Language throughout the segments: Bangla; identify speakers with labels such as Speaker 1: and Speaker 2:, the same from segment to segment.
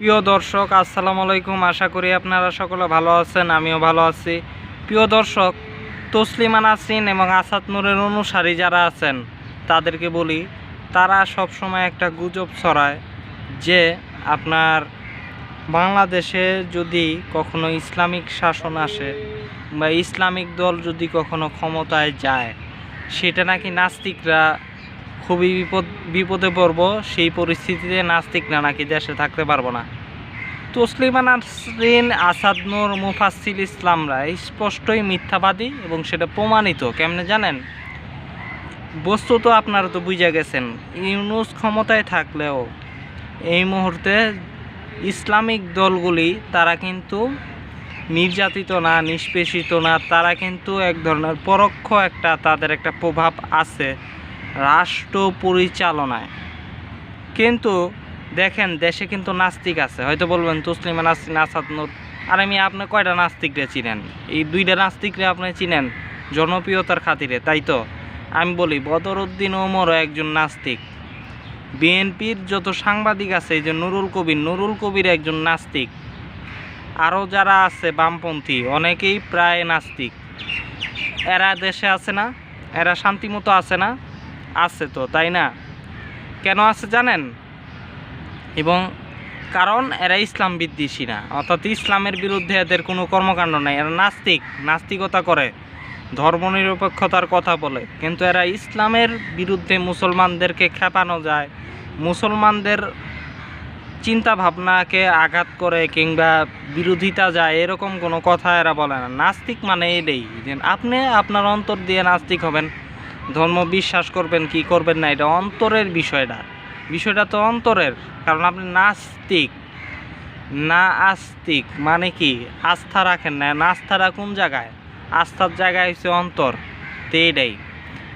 Speaker 1: প্রিয় দর্শক, আসসালামু আলাইকুম। আশা করি আপনারা সকলে ভালো আছেন, আমিও ভালো আছি। প্রিয় দর্শক, তসলিমা নাসরিন এবং আসাদ নূরের অনুসারী যারা আছেন, তাদেরকে বলি, তারা সব সময় একটা গুজব ছড়ায় যে আপনার বাংলাদেশে যদি কখনো ইসলামিক শাসন আসে বা ইসলামিক দল যদি কখনো ক্ষমতায় যায়, সেটা নাকি নাস্তিকরা খুবই বিপদ, বিপদে পড়ব, সেই পরিস্থিতিতে নাস্তিক না, নাকি দেশে থাকতে পারব না। তসলিমা নাসরিন, আসাদ নূর মুফাসিল ইসলামরা স্পষ্টই মিথ্যাবাদী এবং সেটা প্রমাণিত, কেমনে জানেন? বস্তুত আপনারা তো বুঝে গেছেন, ইউনুস ক্ষমতায় থাকলেও এই মুহূর্তে ইসলামিক দলগুলি, তারা কিন্তু নির্যাতিত না, নিষ্পেষিত না, তারা কিন্তু এক ধরনের পরোক্ষ একটা তাদের একটা প্রভাব আছে। রাষ্ট্র পরিচালনায়। কিন্তু দেখেন, দেশে কিন্তু নাস্তিক আছে। হয়তো বলবেন, তসলিমা নাসরিন আসাদ নূর। আর আমি আপনি কয়টা নাস্তিকরে চিনেন? এই দুইটা নাস্তিকরে আপনি চিনেন জনপ্রিয়তার খাতিরে, তাই তো? আমি বলি বদরউদ্দিন ওমরও একজন নাস্তিক। বিএনপির যত সাংবাদিক আছে, এই যে নুরুল কবির নুরুল কবির একজন নাস্তিক। আরও যারা আছে, বামপন্থী, অনেকেই প্রায় নাস্তিক। এরা দেশে আছে না? এরা শান্তিমতো আছে না? আছে তো, তাই না? কেন আছে জানেন? এবং কারণ এরা ইসলাম বিদ্বেষী না, অর্থাৎ ইসলামের বিরুদ্ধে এদের কোনো কর্মকাণ্ড নাই। এরা নাস্তিক, নাস্তিকতা করে, ধর্মনিরপেক্ষতার কথা বলে। কিন্তু এরা ইসলামের বিরুদ্ধে মুসলমানদেরকে খেপানো যায়, মুসলমানদের চিন্তা ভাবনাকে আঘাত করে কিংবা বিরোধিতা যায়, এরকম কোনো কথা এরা বলে না। নাস্তিক মানে এটাই যে আপনি আপনার অন্তর দিয়ে নাস্তিক হবেন। ধর্ম বিশ্বাস করবেন, কি করবেন না, এটা অন্তরের বিষয়টা। বিষয়টা তো অন্তরের, কারণ আপনি নাস্তিক। না আস্তিক মানে কি? আস্থা রাখেন না। নাস্তারা কোন জায়গায়? আস্থার জায়গায় হচ্ছে অন্তর। তো এইটাই।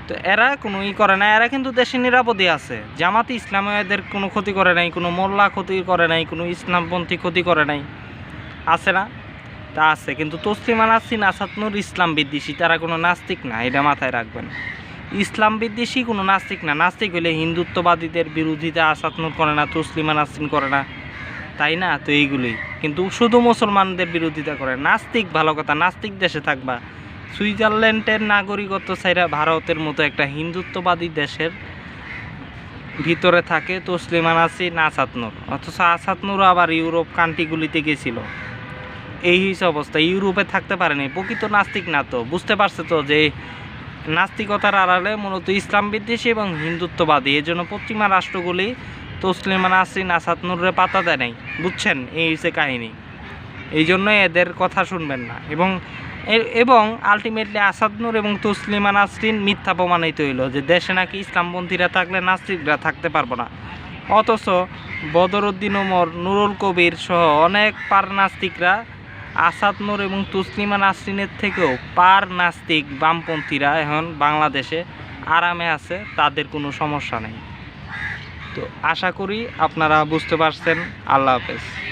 Speaker 1: তো এরা কোনো ই করে না, এরা কিন্তু দেশে নিরাপদে আছে। জামাতি ইসলামে এদের কোনো ক্ষতি করে নাই, কোনো মোল্লা ক্ষতি করে নাই, কোনো ইসলামপন্থী ক্ষতি করে নাই। আছে না? তা আছে। কিন্তু তসলিমা নাসরিন আসাদনুর ইসলাম বিদ্বেষী, তারা কোনো নাস্তিক না, এটা মাথায় রাখবেন। ইসলাম বিদ্বেষী, কোনো নাস্তিক না। নাস্তিক হলে হিন্দুত্ববাদীদের বিরোধিতা আসাদনুর করে না, তসলিমা নাসরিন করে না। তাই না? তো এইগুলোই। কিন্তু শুধু মুসলমানদের বিরোধিতা করে। নাস্তিক ভালো কথা, নাস্তিক দেশে থাকবা। সুইজারল্যান্ডের নাগরিকত্ব ছাইরা ভারতের মতো একটা হিন্দুত্ববাদী দেশের ভিতরে থাকে তসলিমা নাসরিন আসাদনুর অথচ আসাদনুর আবার ইউরোপ কান্ট্রিগুলিতে গেছিল। এই হচ্ছে অবস্থা। ইউরোপে থাকতে পারেনি। প্রকৃত নাস্তিক না তো। বুঝতে পারছে তো যে নাস্তিকতার আড়ালে মূলত ইসলাম বিদ্বেষী এবং হিন্দুত্ববাদী। এই জন্য পশ্চিমা রাষ্ট্রগুলি তসলিমা নাসরিন আসাদ নূরের পাতা দেয় নাই। বুঝছেন? এই হচ্ছে কাহিনী। এই জন্য এদের কথা শুনবেন না। এবং এবং আলটিমেটলি আসাদ নূর এবং তসলিমা নাসরিন মিথ্যা প্রমাণিত হইল যে দেশে নাকি ইসলামপন্থীরা থাকলে নাস্তিকরা থাকতে পারব না। অথচ বদরুদ্দিন ওমর, নুরুল কবির সহ অনেক পার নাস্তিকরা আসাদ নূর এবং তসলিমা নাসরিনের থেকেও পার নাস্তিক বামপন্থীরা এখন বাংলাদেশে আরামে আছে, তাদের কোনো সমস্যা নেই। তো আশা করি আপনারা বুঝতে পারছেন। আল্লাহ হাফেজ।